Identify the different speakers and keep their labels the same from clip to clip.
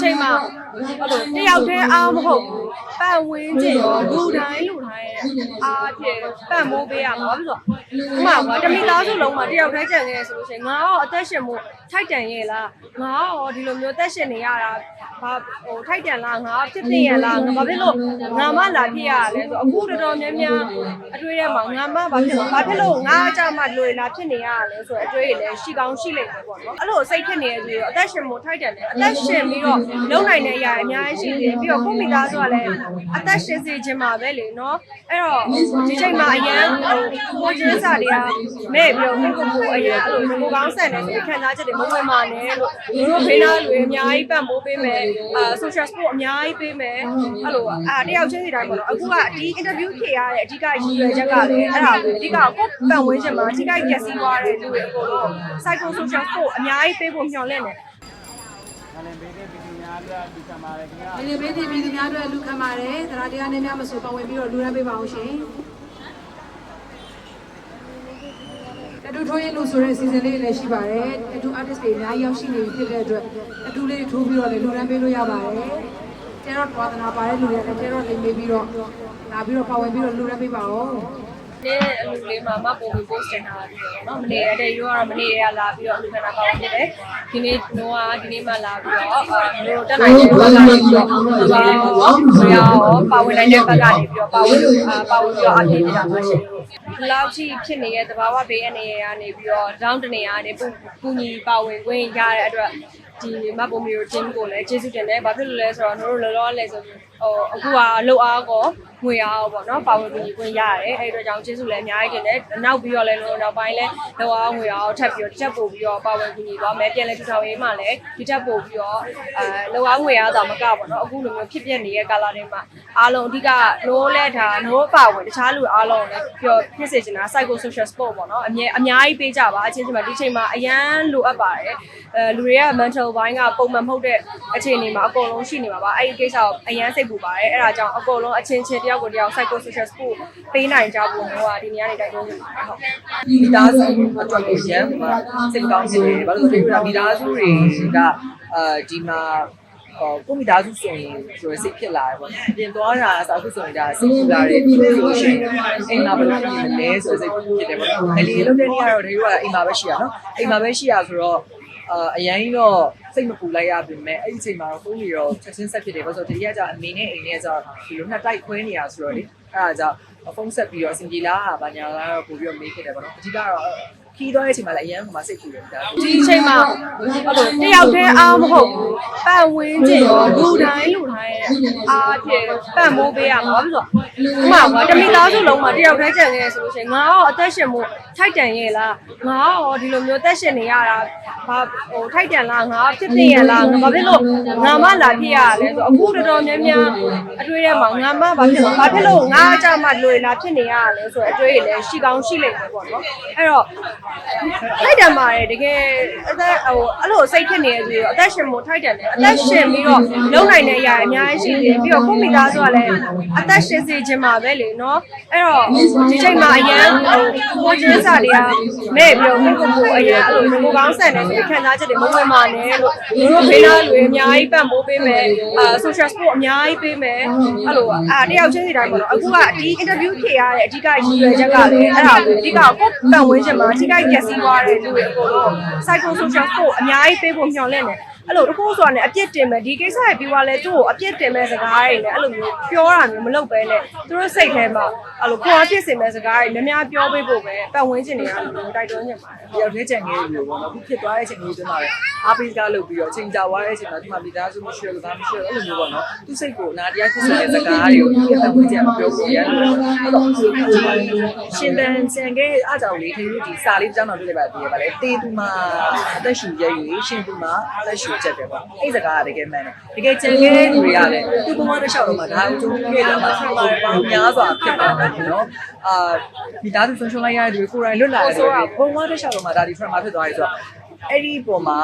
Speaker 1: ချိန်မှာအဲ့လို တယောက်တည်းအားမဟုတ်ဘူးပတ်ဝန်းကျင်ရောလူတိုင်းလူတိုင်းရဲ့အားဖြင့်ပတ်မိုးပေးရမှာဘာဖြစ်လို့ဥပမာကွာတမိသားစုလုံးမှာတယောက်တည်းကြံခဲ့ရဆိုလို့ရှိရင်ငါရောအသက်ရှင်မှုထိုက်တန်ရဲ့လားငါရောဒီလိုမျိုးသက်ရှင်နေရတာဘာဟိုထိုက်တန်လားငါဖြစ်ဖြစ်ရလားငါဘာဖြစ်လို့ငါမလာဖြစ်ရလဲဆိုအခုတော်တော်များများအတွေ့ထဲမှာငါမဘာဖြစ်လို့ဘာဖြစ်လို့ငါအကြမှာလွယ်လာဖြစ်နေရလဲဆိုတော့အတွေ့တွေလည်းရှိကောင်းရှိလိမ့်မယ်ပေါ့နော်အဲ့လိုစိတ်ဖြစ်နေရပြီးတော့အသက်ရှင်မှုထိုက်တန်တယ်အသက်ရှင်ပြီးတော့လုံနိုင်တဲ့အရာအများကြီးရှိတယ်ပြီးတော့ကိုယ့်မိသားစုကလည်းအသက်ရှင်စေခြင်းမှာပဲလေနော်အဲ့တော့ဒီချိန်မှာအရန်ဟိုကိုကျင်းစာတွေကမဲ့ပြီးတော့ကိုယ့်ကိုယ်ကိုအရန်အဲ့လိုကိုကောင်းဆန်တယ်ဆိုခံစားချက်တွေမဝင်ပါနဲ့လို့တို့ဘေးနာလူတွေအများကြီးပံ့ပိုးပေးမယ်အာ social support အများကြီးပေးမယ်အဲ့လိုအာတယောက်ချင်းစီတိုင်းပေါ့နော်အခုကဒီ interview ဖြေရတဲ့အဓိကရည်ရွယ်ချက်ကလည်းအဲ့ဒါပဲအဓိကကိုယ့်ပံ့ဝန်းကျင်မှာအဓိကရက်စီးသွားတဲ့လူတွေအကုန်လုံး psycho social support အများကြီးပေးဖို့မျှော်လင့်တယ်
Speaker 2: င လင်ပေးတဲ့ပြည်သူများအတွက်ဒီကမာရခင်ဗျာ။
Speaker 3: ဒီနေ့ပေးတဲ့ပြည်သူများအတွက်လူခံပါတယ်။တရားတရားနဲ့များမဆိုပါဝင်ပြီးတော့လူရမ်းပေးပါအောင်ရှင်။တတူထိုးရင်လူဆိုတဲ့ season လေးလည်းရှိပါတယ်။တတူ artist တွေအများကြီးရောက်ရှိနေပြီဖြစ်တဲ့အတွက်တတူလေးထိုးပြီးတော့လည်းလူရမ်းပေးလို့ရပါတယ်။ကျတော့ဝါသနာပါတဲ့လူတွေလည်းကျတော့လိမ့်ပေးပြီးတော့လာပြီးတော့ပါဝင်ပြီးတော့လူရမ်းပေးပါအောင်။
Speaker 1: နဲ့အလူလေးမှာမပုံပြီး post တင်တာပြီးတော့เนาะမနေ့အတဲ့ရောကတော့မနေ့ရလာပြီးတော့အလူခဏပါဝင်ဖြစ်တယ်ဒီနေ့တော့ဒီနေ့မှလာပြီးတော့အာတို့တက်နိုင်တဲ့ဘက်ကနေပြီးတော့ဘာရောပါဝင်နိုင်တဲ့ဘက်ကနေပြီးတော့ပါဝင်အာပါဝင်ပြီးတော့အပြည့်ပြတာပါရှင်ဒီလောက်ကြီးဖြစ်နေတဲ့သဘာဝဘေးအနေရကနေပြီးတော့ down တနေရကနေပူပူညီပါဝင်ခွင့်ရတဲ့အတွက်ဒီမပုံမျိုး team ကိုလည်းကျေးဇူးတင်တယ်ဘာဖြစ်လို့လဲဆိုတော့တို့လောလောလဲဆို ဟိုအခုကလှုပ်အားကောငွေအားပေါ့နော်ပါဝင်ပြီးခွင့်ရတယ်အဲ့အတွက်ကြောင့်ကျေးဇူးလည်းအများကြီးတင်တယ်နောက်ပြီးတော့လည်းလို့နောက်ပိုင်းလဲလှုပ်အားငွေအားထပ်ပြီးတော့တစ်ချက်ပို့ပြီးတော့ပါဝင်ပြီးသွားမယ်ပြန်လဲထူထောင်ရေးမှလည်းဒီထက်ပို့ပြီးတော့အဲလှုပ်အားငွေအားတော့မကပေါ့နော်အခုလိုမျိုးဖြစ်ပြနေတဲ့ကာလတွေမှာအားလုံးအဓိကနိုးလဲဒါနိုးပါဝင်တခြားလူအားလုံးလည်းပြောဖြစ်စေချင်တာ psycho social sport ပေါ့နော်အမြဲအများကြီးပေးကြပါအချင်းချင်းမှာဒီချိန်မှာအရန်လိုအပ်ပါတယ်အဲလူတွေက mental ဘိုင်းကပုံမှန်မဟုတ်တဲ့အခြေအနေမှာအကုန်လုံးရှိနေမှာပါအဲ့ဒီကိစ္စကိုအရန်စိတ်ပူပါတယ်အဲ့ဒါကြောင့်အကုန်လုံးအချင်းချင်းတယောက်ကိုတယောက် psycho social sport ပေးနိုင်ကြဖို့မျိုးကဒီနေရာနေတိုက်တွန်းနေပါတယ်ဟုတ်
Speaker 4: မိသားစုအတွက်ကိုရမ်းမှာစိတ်မကောင်းဖြစ်နေတယ်ဘာလို့လဲဆိုတော့မိသားစုတွေကအာဒီမှာဟောကိုမိသားစုဆိုရင်ဆိုရစိတ်ဖြစ်လာတယ်ပေါ့နော်ပြင်သွားတာအစားခုဆိုရင်ဒါစိတ်ဖြစ်လာတယ်ဆိုရှင်အိမ်မှာဘယ်လိုဖြစ်မလဲဆိုစိတ်ဖြစ်တယ်ပေါ့နော်အလီလုံးတဲ့နေ့ကတော့တို့ကအိမ်မှာပဲရှိရနော်အိမ်မှာပဲရှိရဆိုတော့ အာအရင်တော့စိတ်မပူလိုက်ရပြင်မဲ့အဲ့ဒီအချိန်မှာတော့ကိုကြီးတော့ချက်ချင်းဆက်ဖြစ်တယ်ဘာလို့ဆိုတော့ဒီကကြအမေနဲ့အိမ်နဲ့ဆိုတော့ဒီလိုနှစ်တိုက်ခွဲနေရဆိုတော့လေအဲ့ဒါကြောင့်ဖုန်းဆက်ပြီးတော့အဆင်ပြေလားဗာညာလားတော့ပို့ပြီးတော့မေးခဲ့တယ်ပေါ့နော်အဓိကတော့ ခီးသွားတဲ့အချိန်မှာလည်းအရင်ကမှစိတ်ပူတယ်ဒါ
Speaker 1: ဒီအချိန်မှာအဲ့လိုတယောက်တည်းအားမဟုတ်ဘူးပတ်ဝန်းကျင်ရောလူတိုင်းလူတိုင်းရဲ့အားဖြင့်ပတ်မိုးပေးရမှာဘာဖြစ်လို့ဥပမာကွာတမိသားစုလုံးမှာတယောက်တည်းကြံခဲ့ရဆိုလို့ရှိရင်ငါရောအသက်ရှင်မှုထိုက်တန်ရဲ့လားငါရောဒီလိုမျိုးသက်ရှင်နေရတာဘာဟိုထိုက်တန်လားငါဖြစ်ဖြစ်ရလားငါဘာဖြစ်လို့ငါမလာဖြစ်ရလဲဆိုအခုတော်တော်များများအတွေ့ထဲမှာငါမဘာဖြစ်လို့ဘာဖြစ်လို့ငါအကြမှာလွယ်လာဖြစ်နေရလဲဆိုတော့အတွေ့တွေလည်းရှိကောင်းရှိလိမ့်မယ်ပေါ့နော်အဲ့တော့ထိုက်တန်ပါတယ်တကယ်အသက်ဟိုအဲ့လိုစိတ်ဖြစ်နေရပြီးတော့အသက်ရှင်မှုထိုက်တန်တယ်အသက်ရှင်ပြီးတော့လုံနိုင်တဲ့အရာအများကြီးရှိတယ်ပြီးတော့ကိုယ့်မိသားစုကလည်းအသက်ရှင်စေခြင်းမှာပဲလေနော်အဲ့တော့ဒီချိန်မှာအရန်ဟိုကိုကျင်းစာတွေကမဲ့ပြီးတော့ကိုယ့်ကိုယ်ကိုအရန်အဲ့လိုကိုကောင်းဆန်တယ်ဆိုခံစားချက်တွေမဝင်ပါနဲ့လို့တို့ဘေးနာလူတွေအများကြီးပံ့ပိုးပေးမယ်အာ social support အများကြီးပေးမယ်အဲ့လိုအာတယောက်ချင်းစီတိုင်းပေါ့နော်အခုကဒီ interview ဖြေရတဲ့အဓိကရည်ရွယ်ချက်ကလည်းအဲ့ဒါပဲအဓိကကိုယ့်ပံ့ဝန်းကျင်မှာအဓိကရက်စီးသွားတဲ့လူတွေအကုန်လုံး psycho social support အများကြီးပေးဖို့မျှော်လင့်တယ် အဲ့လိုတခုဆိုတာနဲ့အပြစ်တင်မယ်ဒီကိစ္စတွေပြီးသွားလဲသူ့ကိုအပြစ်တင်မဲ့စကားတွေနဲ့အဲ့လိုမျိုးပြောတာမျိုးမလုပ်ဘဲနဲ့သူတို့စိတ်ထဲမှာအဲ့လိုကိုယ်အပြစ်စင်မဲ့စကားတွေများများပြောပေးဖို့ပဲပတ်ဝန်းကျင်တွေကတိုက်တွန်းနေပါတယ်
Speaker 4: တယောက်တည်းကြံခဲ့လို့ပေါ့နော်အခုဖြစ်သွားတဲ့အချိန်ကြီးတွင်းမှာပဲအားပေးစကားလုပ်ပြီးတော့အချိန်ကြာသွားတဲ့အချိန်မှာဒီမှာမိသားစုမရှိလို့ဒါမရှိလို့အဲ့လိုမျိုးပေါ့နော်သူစိတ်ကိုအနာတရားဖြစ်နေတဲ့စကားတွေကိုသူ့ရဲ့အဝေးကျမပြောဘူးရတယ်အဲ့တော့ရှင်တန်ကြံခဲ့အားကြောင့်လေဒီဒီစာလေးကြောင်းတော့တွေ့လိုက်ပါသေးတယ်ဗါလေတေးသူမှာအသက်ရှူရက်ရွေးရှင်သူမှာအသက်ရှူချက်တယ်ပေါ့အဲ့စကားကတကယ်မှန်တယ်တကယ်ကြံခဲ့တဲ့လူတွေကလည်းသူ့ဘဝတစ်လျှောက်လုံးမှာဒါကိုကြုံတွေ့လာမှာဆက်ပါတယ်ပေါ့များစွာဖြစ်ပါမယ်နော်အာမိသားစုဆုံးရှုံးလိုက်ရတဲ့လူကိုယ်တိုင်လွတ်လာတယ်ဘုံဘဝတစ်လျှောက်လုံးမှာဒါဒီ trauma ဖြစ်သွားတယ်ဆိုတော့ အဲ့ဒီပုံမှာ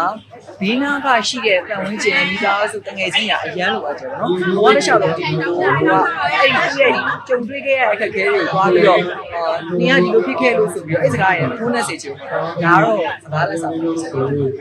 Speaker 4: ဘေးနားကရှိတဲ့ပတ်ဝန်းကျင်မိသားစုတငယ်ချင်းရာအရန်လိုအပ်တယ်နော်။ဘဝတစ်လျှောက်လုံးဒီလိုကအဲ့ဒီအဲ့ဒီကြုံတွေ့ခဲ့ရတဲ့အခက်အခဲတွေကိုသွားပြီးတော့အာနင်ကဒီလိုဖြစ်ခဲ့လို့ဆိုပြီးတော့အဲ့စကားရဲ့ဖုန်းနဲ့စေချင်ဘူး။ဒါကတော့စကားလက်ဆောင်လို့ဆက်လို့ဟုတ်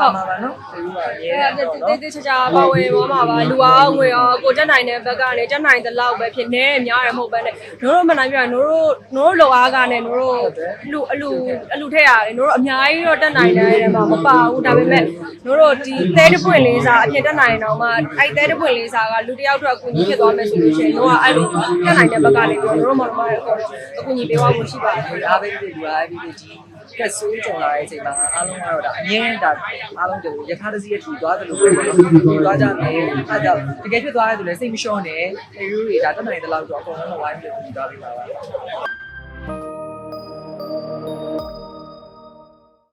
Speaker 4: ပါပါနော်ဒီလိုပါအရေး
Speaker 1: အဲ့
Speaker 4: တယ်
Speaker 1: ဒါ
Speaker 4: တော့
Speaker 1: တေးသေးချာချာပါဝင်သွားမှာပါလူအောင်ငွေရောကိုတက်နိုင်တဲ့ဘက်ကနေတက်နိုင်တဲ့လောက်ပဲဖြစ်နေများတယ်မဟုတ်ပဲနဲ့တို့တို့မနိုင်ပြတို့တို့တို့လောအားကနဲ့တို့တို့အလူအလူအလူထက်ရတယ်တို့တို့အများကြီးတော့တက်နိုင်တယ်တဲ့မှာမပါဘူးဒါပေမဲ့တို့တို့ဒီသဲတပွင့်လေးစားအပြင်တက်နိုင်တော့မှအဲ့သဲတပွင့်လေးစားကလူတစ်ယောက်တော့အကူကြီးဖြစ်သွားမယ်ဆိုလို့ရှိရင်တို့ကအဲ့လိုတက်နိုင်တဲ့ဘက်ကနေတို့တို့မမရဲ့အကူကြီးပေးသွားဖို့ရှိပါတယ်
Speaker 4: အားပေးပြီးလူအားပြီးဒီ ကက်ဆိုးကြုံလာတဲ့အချိန်မှာအားလုံးကတော့ဒါအငင်းဒါအားလုံးတို့ရထားတစ်စီးအထူသွားတယ်လို့ပြောတယ်နော်သွားကြမယ်အဲကြောင့်တကယ်ဖြစ်သွားတယ်ဆိုလည်းစိတ်မလျှော့နဲ့အေးရူတွေဒါတက်နိုင်တဲ့လောက်တော့အကုန်လုံးဝိုင်းပြီးပြီးသွားပြီပါပါ